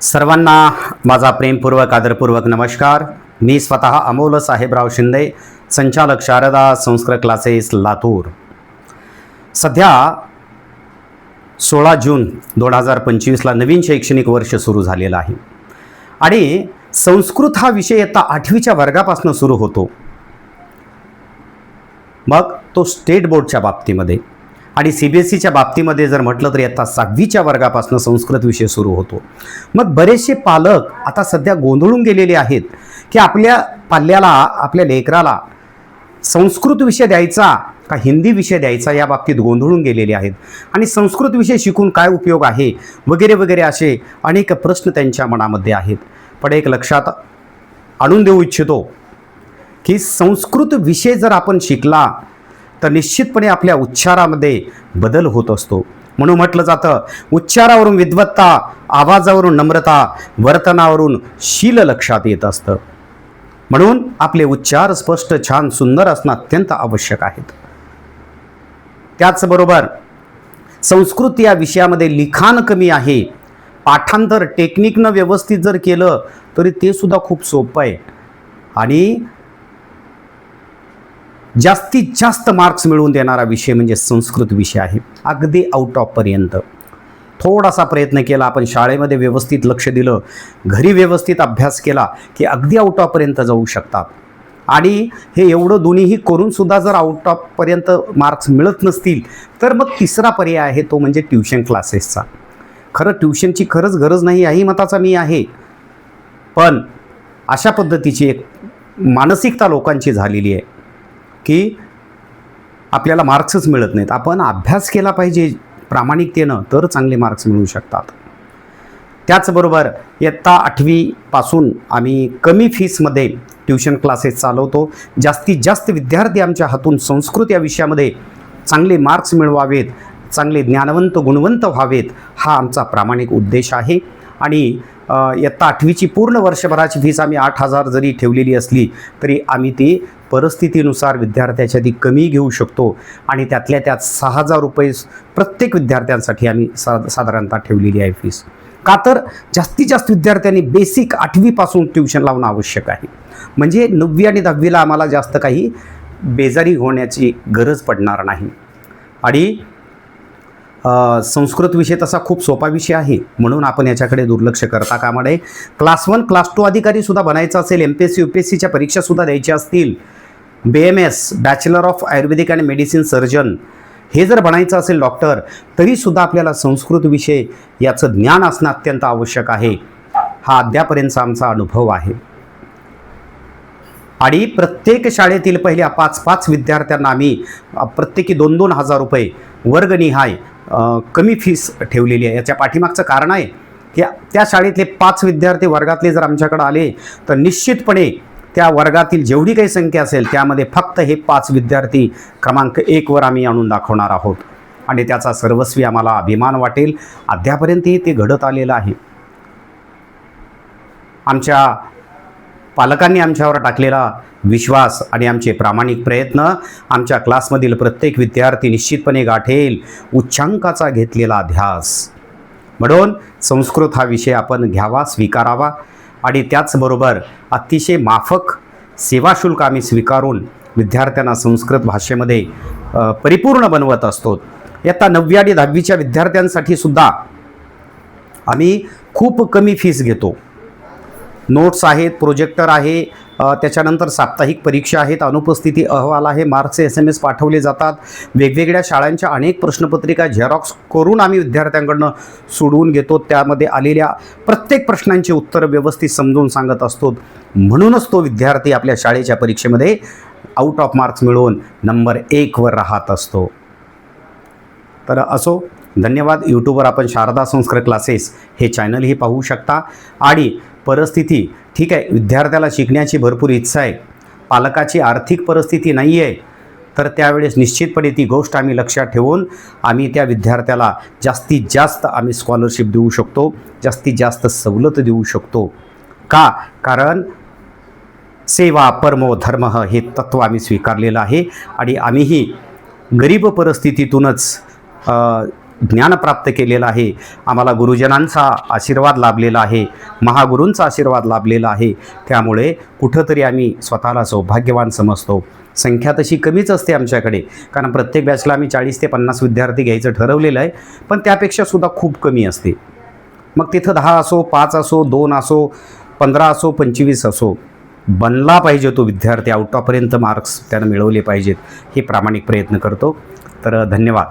सर्वांना माझा प्रेमपूर्वक आदरपूर्वक नमस्कार. मी स्वतः अमोल साहेबराव शिंदे संचालक शारदा संस्कृत क्लासेस लातूर. सध्या सोळा जून दोन हजार पंचवीसला नवीन शैक्षणिक वर्ष सुरू झालेलं आहे. आणि संस्कृत हा विषय आता आठवीच्या वर्गापासून सुरू होतो. मग तो स्टेट बोर्डच्या बाबतीमध्ये आणि सी बी एस सीच्या बाबतीमध्ये जर म्हटलं तर आता सहावीच्या वर्गापासून संस्कृत विषय सुरू होतो. मग बरेचसे पालक आता सध्या गोंधळून गेलेले आहेत की आपल्या पाल्याला आपल्या लेकराला संस्कृत विषय द्यायचा का हिंदी विषय द्यायचा या बाबतीत गोंधळून गेलेले आहेत. आणि संस्कृत विषय शिकून काय उपयोग आहे? वगैरे वगैरे असे अनेक प्रश्न त्यांच्या मनामध्ये आहेत. पण एक लक्षात आणून देऊ इच्छितो की संस्कृत विषय जर आपण शिकला तर निश्चितपणे आपल्या उच्चारामध्ये बदल होत असतो. म्हणून म्हटलं जातं उच्चारावरून विद्वत्ता आवाजावरून नम्रता वर्तनावरून शील लक्षात येत असतं. म्हणून आपले उच्चार स्पष्ट छान सुंदर असणं अत्यंत आवश्यक आहेत. त्याचबरोबर संस्कृत या विषयामध्ये लिखाण कमी आहे. पाठांतर टेक्निकनं व्यवस्थित जर केलं तरी ते सुद्धा खूप सोपं आहे. आणि जास्तीत जास्त मार्क्स मिळवून देणारा विषय म्हणजे संस्कृत विषय आहे. अगदी आउट ऑफपर्यंत थोडासा प्रयत्न केला आपण शाळेमध्ये व्यवस्थित लक्ष दिलं घरी व्यवस्थित अभ्यास केला की अगदी आउट ऑफपर्यंत जाऊ शकतात. आणि हे एवढं दोन्हीही करूनसुद्धा जर आउट ऑफपर्यंत मार्क्स मिळत नसतील तर मग तिसरा पर्याय आहे तो म्हणजे ट्युशन क्लासेसचा खरं ट्युशनची खरंच गरज नाही याही मताचा मी आहे. पण अशा पद्धतीची एक मानसिकता लोकांची झालेली आहे. की आपल्याला मार्क्सच मिळत नाहीत. आपण अभ्यास केला पाहिजे प्रामाणिकतेनं तर चांगले मार्क्स मिळू शकतात. त्याचबरोबर इयत्ता आठवीपासून आम्ही कमी फीसमध्ये ट्युशन क्लासेस चालवतो. जास्तीत जास्त विद्यार्थी आमच्या हातून संस्कृत या विषयामध्ये चांगले मार्क्स मिळवावेत चांगले ज्ञानवंत गुणवंत व्हावेत हा आमचा प्रामाणिक उद्देश आहे. आणि इयत्ता आठवीची पूर्ण वर्षभराची फीस आम्ही आठ हजार जरी ठेवलेली असली तरी आम्ही ती परिस्थितीनुसार विद्यार्थ्याच्या ती कमी घेऊ शकतो आणि त्यातल्या त्यात सहा हजार रुपये प्रत्येक विद्यार्थ्यांसाठी आम्ही सा साधारणतः ठेवलेली आहे फीस का तर जास्तीत जास्त विद्यार्थ्यांनी बेसिक आठवीपासून ट्युशन लावणं आवश्यक आहे. म्हणजे नववी आणि दहावीला आम्हाला जास्त काही बेजारी होण्याची गरज पडणार नाही. आणि संस्कृत विषय तसा खूप सोपा विषय आहे. म्हणून आपण याच्याकडे दुर्लक्ष करता कामा नये. क्लास वन क्लास टू अधिकारीसुद्धा बनायचं असेल M P S C U P S सीच्या परीक्षासुद्धा द्यायच्या असतील B M S bachelor of Ayurvedic आणि मेडिसिन सर्जन हे जर बनायचं असेल डॉक्टर तरीसुद्धा आपल्याला संस्कृत विषय याचं ज्ञान असणं अत्यंत आवश्यक आहे. हा अद्यापर्यंतचा आमचा अनुभव आहे. आणि प्रत्येक शाळेतील पहिल्या पाच पाच विद्यार्थ्यांना आम्ही प्रत्येकी दोन दोन हजार रुपये वर्गनिहाय कमी फीस ठेवलेली आहे. याच्या पाठीमागचं कारण आहे की त्या शाळेतले पाच विद्यार्थी वर्गातले जर आमच्याकडे आले तर निश्चितपणे त्या वर्गातील जेवढी काही संख्या असेल त्यामध्ये फक्त हे पाच विद्यार्थी क्रमांक एकवर आम्ही आणून दाखवणार आहोत. आणि त्याचा सर्वस्वी आम्हाला अभिमान वाटेल. अद्यापर्यंतही ते घडत आलेलं आहे. आमच्या पालकांनी आमच्यावर टाकलेला विश्वास आणि आमचे प्रामाणिक प्रयत्न आमच्या क्लासमधील प्रत्येक विद्यार्थी निश्चितपणे गाठेल. उच्चांकाचा घेतलेला ध्यास म्हणून संस्कृत हा विषय आपण घ्यावा स्वीकारावा. आणि त्याचबरोबर अतिशय माफक सेवाशुल्क आम्ही स्वीकारून विद्यार्थ्यांना संस्कृत भाषेमध्ये परिपूर्ण बनवत असतो. इयत्ता नववी आणि दहावीच्या विद्यार्थ्यांसाठी सुद्धा आम्ही खूप कमी फीस घेतो. नोट्स आहेत प्रोजेक्टर आहे त्याच्यानंतर साप्ताहिक परीक्षा आहेत अनुपस्थिती अहवाल आहे मार्क्सचे एस एम एस पाठवले जातात. वेगवेगळ्या शाळांच्या अनेक प्रश्नपत्रिका झेरॉक्स करून आम्ही विद्यार्थ्यांकडनं सोडवून घेतो. त्यामध्ये आलेल्या प्रत्येक प्रश्नांची उत्तरं व्यवस्थित समजून सांगत असतो. म्हणूनच तो विद्यार्थी आपल्या शाळेच्या परीक्षेमध्ये आउट ऑफ मार्क्स मिळवून नंबर एकवर राहत असतो. तर असो धन्यवाद. यूट्यूबवर आपण शारदा संस्कृत क्लासेस हे चॅनलही पाहू शकता. आणि परिस्थिती. ठीक आहे विद्यार्थ्याला शिकण्याची भरपूर इच्छा आहे. पालकाची आर्थिक परिस्थिती नाही आहे तर त्यावेळेस निश्चितपणे ती गोष्ट आम्ही लक्षात ठेवून आम्ही त्या विद्यार्थ्याला जास्तीत जास्त आम्ही स्कॉलरशिप देऊ शकतो. जास्तीत जास्त सवलत देऊ शकतो. का? कारण सेवा परमो धर्म हे तत्त्व आम्ही स्वीकारलेलं आहे. आणि आम्हीही गरीब परिस्थितीतूनच ज्ञान प्राप्त केलेलं आहे. आम्हाला गुरुजनांचा आशीर्वाद लाभलेला आहे. महागुरूंचा आशीर्वाद लाभलेला आहे. त्यामुळे कुठंतरी आम्ही स्वतःला सौभाग्यवान समजतो. संख्या तशी कमीच असते आमच्याकडे. कारण प्रत्येक बॅचला आम्ही चाळीस ते पन्नास विद्यार्थी घ्यायचं ठरवलेलं आहे. पण त्यापेक्षा सुद्धा खूप कमी असते. मग तिथं दहा असो पाच असो दोन असो पंधरा असो पंचवीस असो बनला पाहिजे तो विद्यार्थी आउटॉपर्यंत मार्क्स त्यानं मिळवले पाहिजेत. हे प्रामाणिक प्रयत्न करतो. तर धन्यवाद.